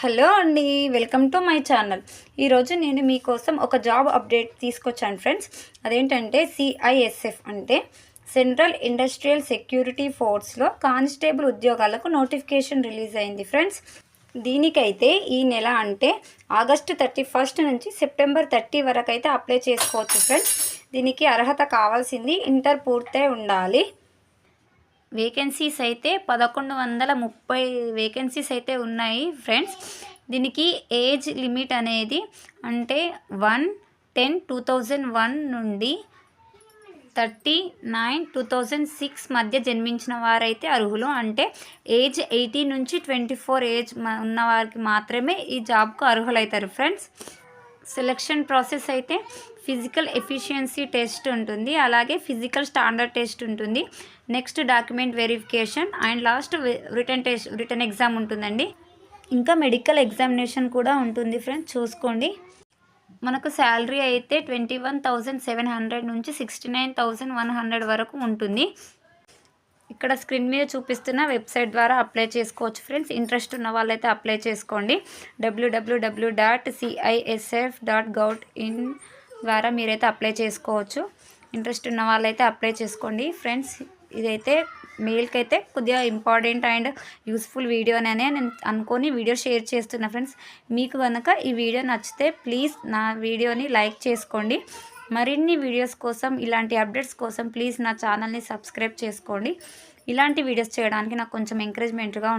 Hello అండి welcome to my channel. ఈరోజు నేను మీకోసం ఒక జాబ్ అప్డేట్ తీసుకొచ్చాను ఫ్రెండ్స్. అదేంటంటే సిఐఎస్ఎఫ్ అంటే సెంట్రల్ ఇండస్ట్రియల్ సెక్యూరిటీ ఫోర్స్లో కానిస్టేబుల్ ఉద్యోగాలకు నోటిఫికేషన్ రిలీజ్ అయింది ఫ్రెండ్స్. దీనికైతే ఈ నెల అంటే ఆగస్టు థర్టీ ఫస్ట్ నుంచి సెప్టెంబర్ థర్టీ వరకు అయితే అప్లై చేసుకోవచ్చు ఫ్రెండ్స్. దీనికి అర్హత కావాల్సింది ఇంటర్ పూర్తయి ఉండాలి. వేకెన్సీస్ అయితే పదకొండు వందల ముప్పై వేకెన్సీస్ అయితే ఉన్నాయి ఫ్రెండ్స్. దీనికి ఏజ్ లిమిట్ అనేది అంటే one ten two thousand one నుండి thirty nine two thousand six మధ్య జన్మించిన వారైతే అర్హులు. అంటే ఏజ్ ఎయిటీ నుంచి ట్వంటీ ఫోర్ ఏజ్ ఉన్న వారికి మాత్రమే ఈ జాబ్కు అర్హులవుతారు ఫ్రెండ్స్. సెలక్షన్ ప్రాసెస్ అయితే ఫిజికల్ ఎఫిషియన్సీ టెస్ట్ ఉంటుంది. అలాగే ఫిజికల్ స్టాండర్డ్ టెస్ట్ ఉంటుంది. Next document verification and last written test written exam ఉంటుందండి. ఇంకా మెడికల్ ఎగ్జామినేషన్ కూడా ఉంటుంది ఫ్రెండ్స్ చూసుకోండి. మనకు శాలరీ అయితే twenty one thousand seven hundred నుంచి sixty nine thousand one hundred వరకు ఉంటుంది. ఇక్కడ స్క్రీన్ మీద చూపిస్తున్న వెబ్సైట్ ద్వారా అప్లై చేసుకోవచ్చు ఫ్రెండ్స్. ఇంట్రెస్ట్ ఉన్న వాళ్ళైతే అప్లై చేసుకోండి. డబ్ల్యూడబ్ల్యూడబ్ల్యూ dot CISF dot gov in ద్వారా మీరైతే అప్లై చేసుకోవచ్చు. ఇంట్రెస్ట్ ఉన్న వాళ్ళైతే అప్లై చేసుకోండి ఫ్రెండ్స్. ఇదైతే మెయిల్కి అయితే కొద్దిగా ఇంపార్టెంట్ అండ్ యూస్ఫుల్ వీడియోనే నేను అనుకొని వీడియో షేర్ చేస్తున్నా ఫ్రెండ్స్. మీకు కనుక ఈ వీడియో నచ్చితే ప్లీజ్ నా వీడియోని లైక్ చేసుకోండి. మరిన్ని వీడియోస్ కోసం ఇలాంటి అప్డేట్స్ కోసం ప్లీజ్ నా ఛానల్ని సబ్స్క్రైబ్ చేసుకోండి. ఇలాంటి వీడియోస్ చేయడానికి నాకు కొంచెం ఎంకరేజ్మెంట్గా